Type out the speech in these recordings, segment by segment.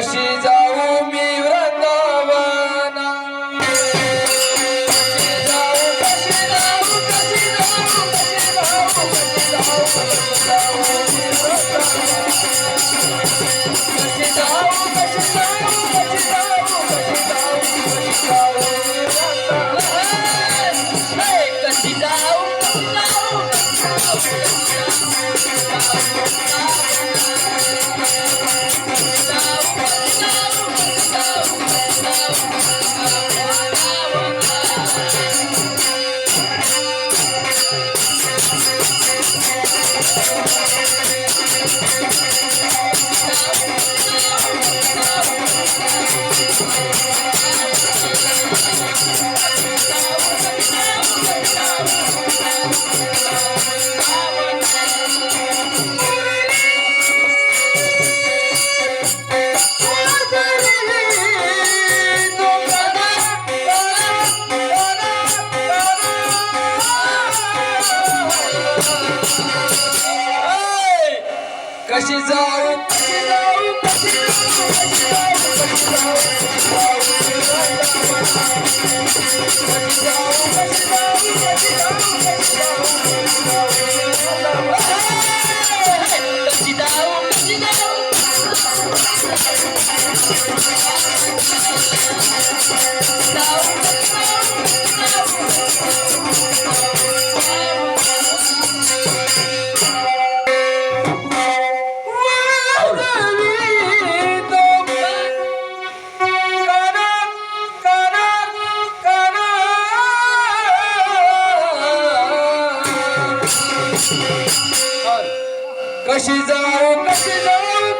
कशी जाऊ मी वृंदावना? जाऊ कशी जाऊ कशी जाऊ कशी जाऊ कशी जाऊ कशी जाऊ कशी जाऊ कशी जाऊ कशी जाऊ कशी जाऊ Thank you. कशी जाऊ कशी जाऊ?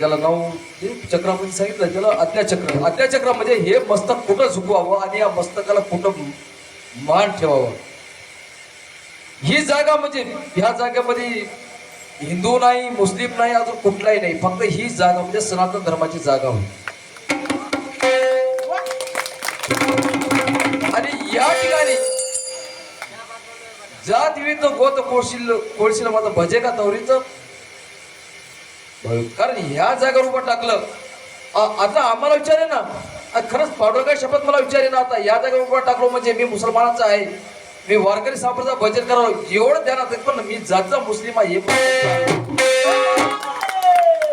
ज्याला नाव जे चक्रामध्ये सांगितलं त्याला अज्ञाचक्र अज्ञाचक्र म्हणजे हे मस्तक कुठं झुकवावं आणि या मस्तकाला कुठं मान ठेवावं? ही जागा म्हणजे ह्या जागेमध्ये हिंदू नाही मुस्लिम नाही अजून कुठलाही नाही. फक्त ही जागा म्हणजे सनातन धर्माची जागा होती. आणि या ठिकाणी जात विविध गोत कोळशील कोळशील माझं भजे का तवरीचं कारण ह्या जागेवर उभं टाकलं. आता आम्हाला विचारे ना. खरंच पाडोळकर शपथ मला विचारे ना आता. या जागेवर उभं टाकलो म्हणजे मी मुसलमानाचा आहे. मी वारकरी सापडचा भजन करावं. एवढं ध्यानात पण मी जातचा मुस्लिम आहे.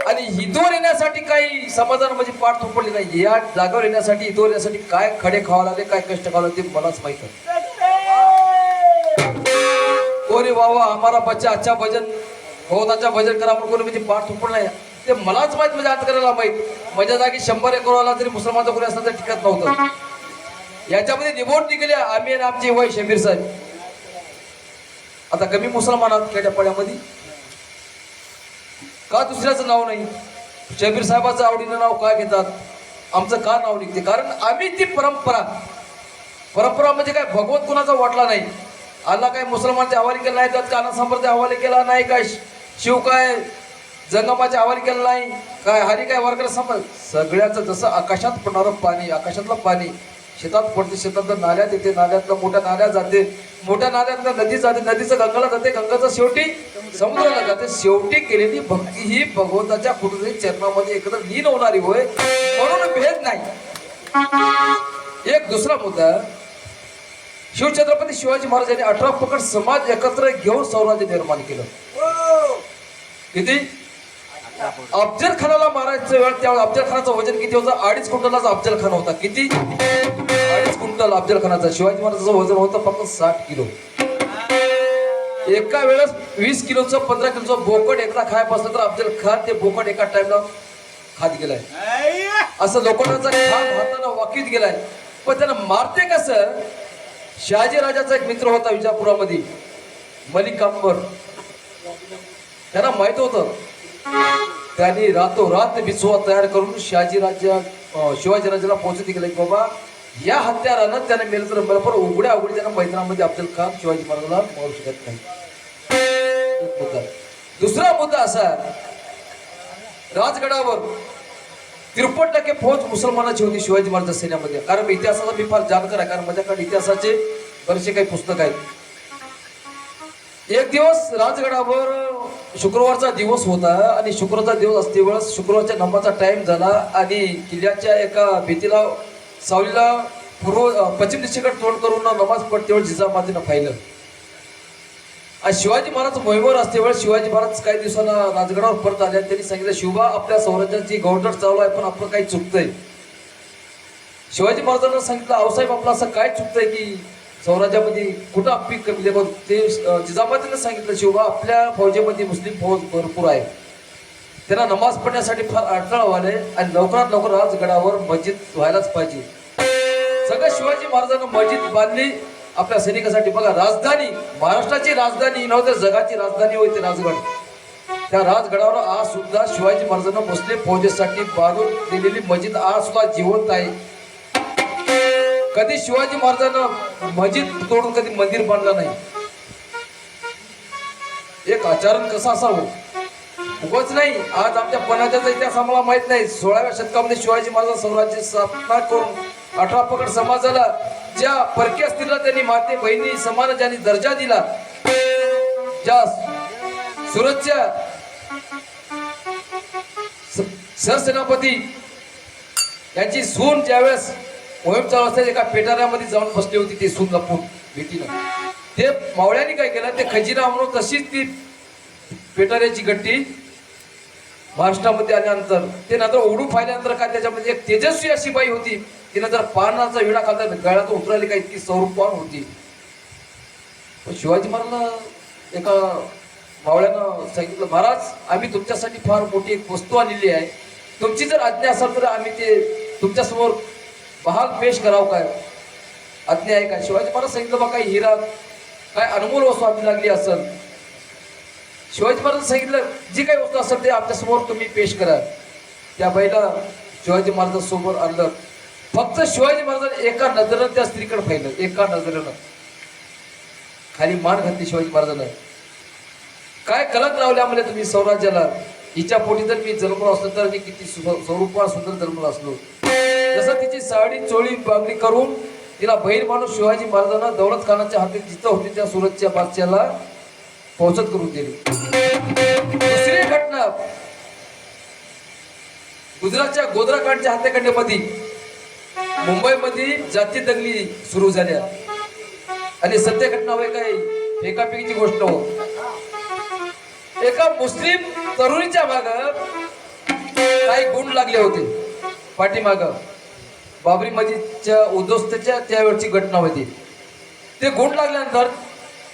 आणि हिंदूवर येण्यासाठी काही समाजानं म्हणजे पाठ थोपडली नाही. या जागेवर येण्यासाठी हिंदूवर येण्यासाठी काय खडे खावा लागले काय कष्ट खावा लागले ते मलाच माहीत आहे कोणी बाबा आम्हाला बच्चा अच्छा भजन बहुताच्या भजन करा म्हणून कोणी म्हणजे पाठ थोपण नाही. ते मलाच माहीत म्हणजे आज करायला माहीत. माझ्या जागी शंभर एकर आला तरी मुसलमानचा कोणी असला तर टिकत नव्हतं. याच्यामध्ये निवड निघली आम्ही आणि आमचे वय शमीर साहेब. आता कमी मुसलमान आहोत खेड्या का दुसऱ्याचं नाव नाही? शबीर साहेबाचं आवडीनं नाव का घेतात? आमचं का नाव निघते? कारण आम्ही ती परंपरा. परंपरा म्हणजे काय? भगवत कुणाचा वाटला नाही. अल्ला काय मुसलमानचे हवाले केला नाही त्यात काना संप्रदाय हवाले केला नाही काय? शिव काय जंगमाचे हवाले केला नाही काय हरी काय वारकरी समज सगळ्याचं जसं आकाशात पडणारं पाणी आकाशातलं पाणी शेतात पडते शेतात नाल्यात येते नाल्यातलं मोठ्या नाल्यात जाते मोठ्या नाल्यातनं नदी जाते नदीचं गंगाला जाते गंगाचं शेवटी समुद्राला जाते. शेवटी केलेली भक्ती ही भगवंताच्या कुठेतरी चरणामध्ये एकत्र लीन होणारी होय म्हणून भेद नाही. एक दुसरा मुद्दा शिवछत्रपती शिवाजी महाराजांनी अठरा पकड समाज एकत्र घेऊन स्वराज्य निर्माण केलं. किती? अफजल खानाला मारायचं वेळ त्यावेळेस अफजल खानाचं वजन किती होतं? अडीच क्विंटलाचा अफजल खान होता. किती? अडीच क्विंटल अफजल खानाचा शिवाजी महाराजाचं वजन होतं फक्त साठ किलो. एका वेळेस वीस किलोचं पंधरा किलोचं बोकड एकदा खाय बसलं तर अफजल खान ते बोकड एका टाइमला खात गेलाय. असं लोकांचा खान हाताने वाकीत गेलाय. पण त्यानं मारते कसं शहाजी राजाचा एक मित्र होता विजापुरामध्ये. मलिक अंबर त्यांना माहीत होतं. त्यांनी रातोरात बिछुआ तयार करून शहाजी राजा शिवाजी राजाला पोहोचत गेले की बाबा या हत्यारानं त्याने मेलं तर मला पण उघड्या उघडी त्यांना मैदानामध्ये अब्दुल खान शिवाजी महाराजाला मारू शकत नाही. दुसरा मुद्दा असा राजगडावर तिरपट टक्के फौज मुसलमानाची होती शिवाजी महाराज सैन्यामध्ये. कारण इतिहासाचा मी फार जाणकार आहे. कारण माझ्याकडे इतिहासाचे बरेचसे काही पुस्तक आहेत. एक दिवस राजगडावर शुक्रवारचा दिवस होता आणि शुक्रवारचा दिवस असते वेळेस शुक्रवारच्या नमाचा टाईम झाला आणि किल्ल्याच्या एका भीतीला सावलीला पूर्व पश्चिम दिशेकडे तोंड करून नमाज पडते वेळ जिजामातीनं पाहिलं. आणि शिवाजी महाराज मोहिमेवर असते शिवाजी महाराज काही दिवसांना राजगडावर परत आले. त्यांनी सांगितलं शिवबा आपल्या स्वराज्याची गवंडट चालू आहे पण आपलं काही चुकतंय. शिवाजी महाराजांना सांगितलं आऊसाहेब आपलं असं काय चुकतंय की स्वराज्यामध्ये कुठं पीक कमी पण ते अं, जिजाबातीनं सांगितलं शिवबा आपल्या फौजेमध्ये मुस्लिम फौज भरपूर आहे. त्यांना नमाज पडण्यासाठी फार अडथळा व्हायला आणि लवकरात लवकर राजगडावर मस्जिद व्हायलाच पाहिजे. सगळं शिवाजी महाराजांना मस्जिद बांधली. आपल्या सैनिकासाठी बघा राजधानी महाराष्ट्राची राजधानी नव्हते जगाची राजधानी होती राजगड. त्या राजगडावर आज सुद्धा शिवाजी महाराजांना मुस्लिम फौजेसाठी बांधून दिलेली मस्जिद आज सुद्धा जिवंत आहे. कधी शिवाजी महाराजांना मस्जिद तोडून कधी मंदिर बांधलं नाही. एक आचरण कसं असावं? उगच नाही. आज आमच्या पणाच्या इतिहास आम्हाला माहीत नाही. सोळाव्या शतकामध्ये शिवाजी महाराज स्वराज्य स्थापना करून अठरा पकड समाजाला ज्या परकीय स्त्रीला त्यांनी माते बहिणी समान ज्यांनी दर्जा दिला ज्या सुरतच्या सरसेनापती यांची सून ज्यावेळेस मोहीम चालू एका पेटाऱ्यामध्ये जाऊन बसली होती ते सून लपून भीतीनं ते मावळ्याने काय केलं? ते खजिना म्हणून तशीच ती पेटाऱ्याची गट्टी महाराष्ट्रामध्ये आल्यानंतर ते नंतर ओढून पाहिल्यानंतर काय त्याच्यामध्ये एक तेजस्वी अशी बाई होती. तिनं जर पानाचा विडा खालता गळ्यात उतरली काय इतकी सौरपान होती. शिवाजी महाराज एका मावळ्यानं सांगितलं महाराज आम्ही तुमच्यासाठी फार मोठी एक वस्तू आणलेली आहे. तुमची जर आज्ञा असाल तर आम्ही ते तुमच्यासमोर महाग पेश करावं काय? आज्ञा आहे का शिवाजी महाराज सांगितलं बा काही हिरा काय अनमोल वस्तू आपली लागली असेल. शिवाजी महाराज सांगितलं जी काही वस्तू असेल ते आमच्यासमोर तुम्ही पेश करा. त्या बाईला शिवाजी महाराजांसमोर आणलं. फक्त शिवाजी महाराजांनी एका नजरेनं त्या स्त्रीकडे पाहिलं. एका नजरेनं. खाली मान घातली शिवाजी महाराजांना. काय कलंक लावल्या म्हणजे तुम्ही स्वराज्याला? हिच्या पोटी जर मी जन्मलो असलो तर मी किती सु- स्वरूपात सुंदर जन्मलो असलो. जसं तिची साडी चोळी बांगडी करून तिला बहीर माणूस शिवाजी महाराजांना दौलत खानाच्या हाती जिथं होती त्या सुरतच्या बादशाला पोहोचत करून दिली. दुसरी घटना गुजरातच्या गोधराकांडच्या हत्याकांडामध्ये. मुंबईमध्ये जाती दंगली सुरू झाल्या. आणि सत्य घटना होय काय एकापैकीची गोष्ट हो. एका मुस्लिम तरुणीच्या माग काही गुण लागले होते. पाठीमाग. बाबरी मस्जिदच्या उद्ध्वस्तच्या त्यावेळची घटना होती. ते गुण लागल्यानंतर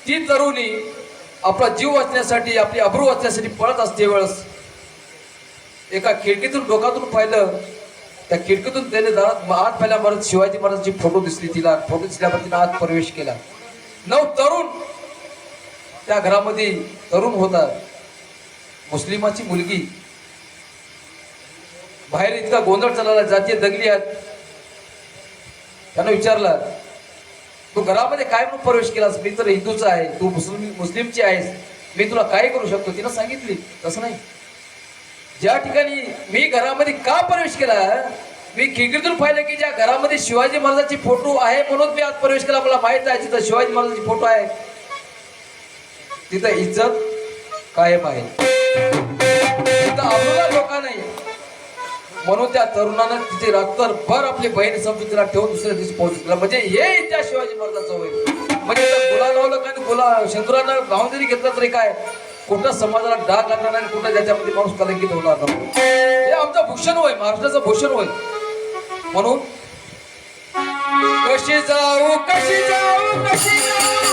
ती तरुणी आपला जीव वाचण्यासाठी आपली अब्रू वाचण्यासाठी पळत असते वेळेस. एका खिडकीतून डोकातून पाहिलं. त्या खिडकीतून त्याने दारात आत पहिल्या महाराज शिवाजी महाराजांची फोटो दिसली तिला. फोटो दिसल्यावर तिने आत प्रवेश केला. नऊ तरुण त्या घरामध्ये तरुण होता. मुस्लिमाची मुलगी. बाहेर इतका गोंधळ चालला जातीय दंगली आहेत. त्यांना विचारलं तू घरामध्ये काय म्हणून प्रवेश केलास? मी तर हिंदूचा आहे. तू मुस्लिम मुस्लिमची आहेस. मी तुला काय करू शकतो? तिनं सांगितली तसं नाही. ज्या ठिकाणी मी घरामध्ये का प्रवेश केला मी खिडकीतून पाहिलं की ज्या घरामध्ये शिवाजी महाराजांची फोटो आहे म्हणून मी आज प्रवेश केला. मला माहीत आहे तिथं शिवाजी महाराजांची फोटो आहे. तिथं इज्जत कायम आहे. तिथं आपल्याला धोका नाही. म्हणून त्या तरुणानं तिथे रात्रभर आपली बहीण समजून तिला ठेवून दुसऱ्या दिवशी पोहोचला म्हणजे हे त्या शिवाजी महाराजांचं होय म्हणजे गुला लावलं का आणि गुला शेंदुरानं गाऊन जरी घेतलं तरी काय? कुठं समाजाला डाग लागणार नाही आणि कुठं त्याच्यामध्ये माणूस कलंकित होणार नाही हे आमचं भूषण होय महाराष्ट्राचं भूषण होय म्हणून कशी जाऊ कशी जाऊ कशी जाऊ?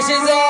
This is.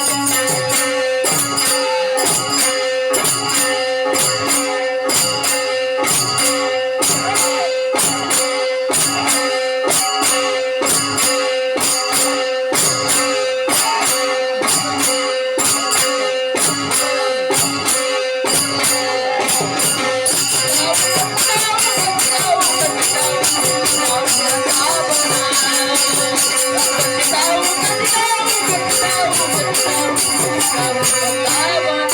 Let's go. I want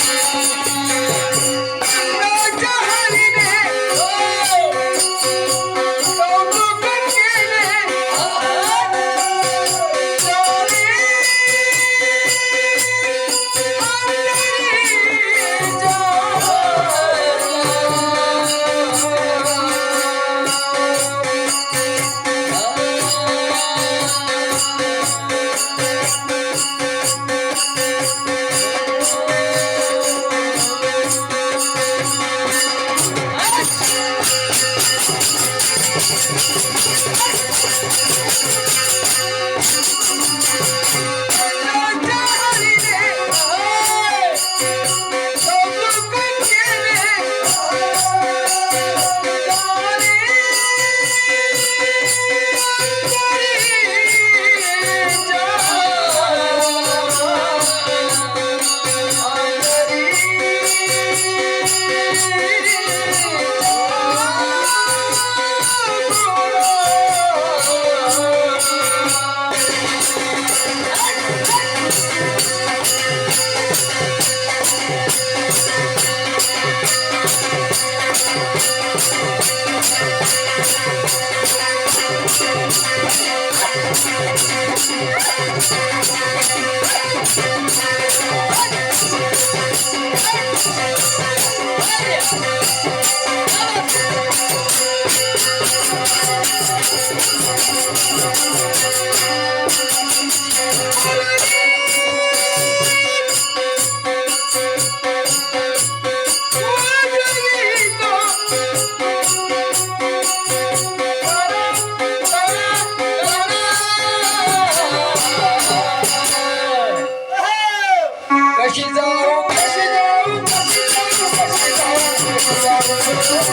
Thank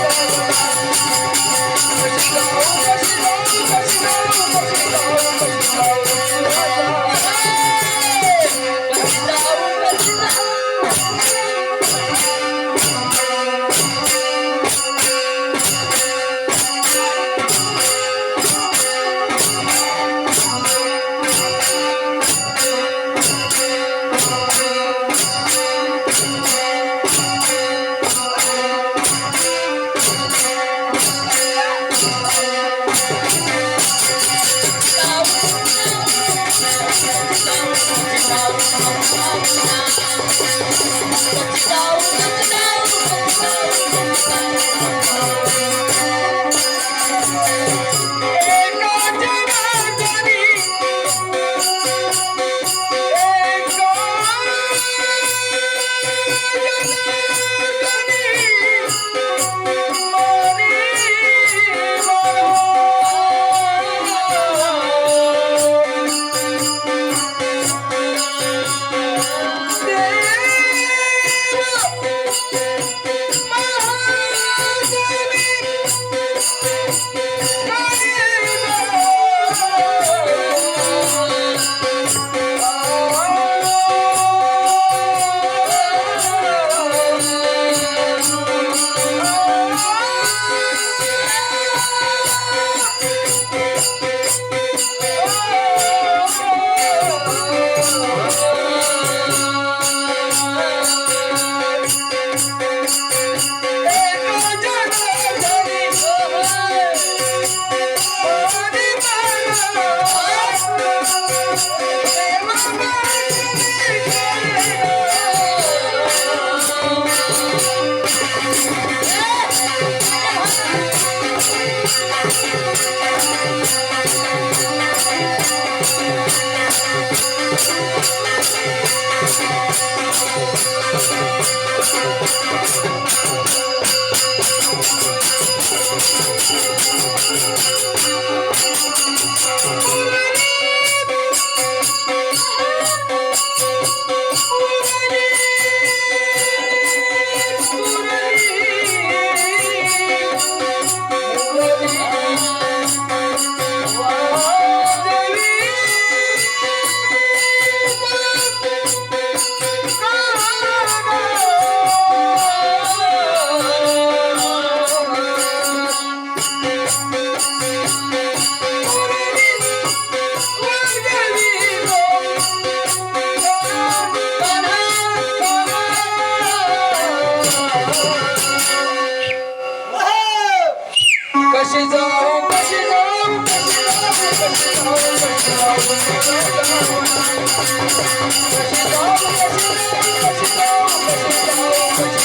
you.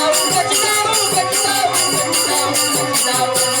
down, touch it down, touch it down, touch it down, it down.